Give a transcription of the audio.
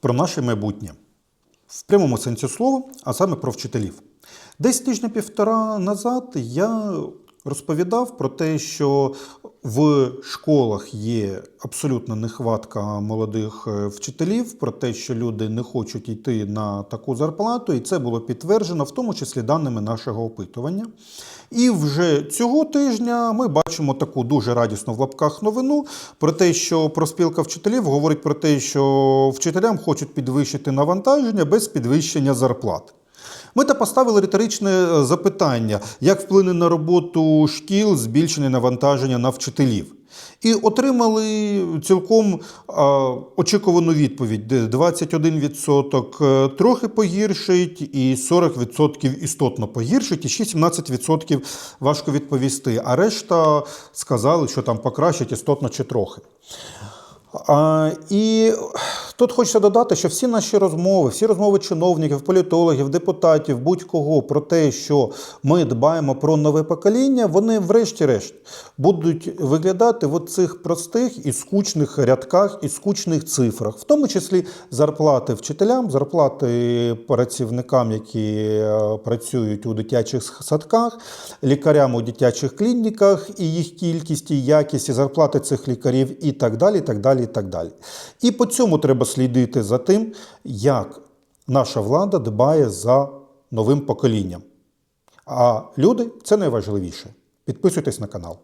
про наше майбутнє в прямому сенсі слова, а саме про вчителів. Десь тижня півтора назад я розповідав про те, що в школах є абсолютна нехватка молодих е, вчителів, про те, що люди не хочуть йти на таку зарплату, і це було підтверджено, в тому числі даними нашого опитування. І вже цього тижня ми бачимо таку дуже радісну в лапках новину про те, що профспілка вчителів говорить про те, що вчителям хочуть підвищити навантаження без підвищення зарплат. Ми та поставили риторичне е, запитання, як вплине на роботу шкіл збільшення навантаження на вчителів. І отримали цілком а, очікувану відповідь, де 21% е, трохи погіршить, і 40% істотно погіршить, і ще 17% важко відповісти. А решта сказали, що там покращить істотно чи трохи. І тут хочеться додати, що всі наші розмови, всі розмови чиновників, політологів, депутатів, будь-кого про те, що ми дбаємо про нове покоління, вони, врешті-решт, будуть виглядати в цих простих і скучних рядках і скучних цифрах, в тому числі зарплати вчителям, зарплати працівникам, які е, працюють у дитячих садках, лікарям у дитячих клініках, і їх кількість, і якість, і зарплати цих лікарів, і так далі. І так далі, і так далі. І по цьому треба слідити за тим, як наша влада дбає за новим поколінням. А люди це найважливіше. Підписуйтесь на канал.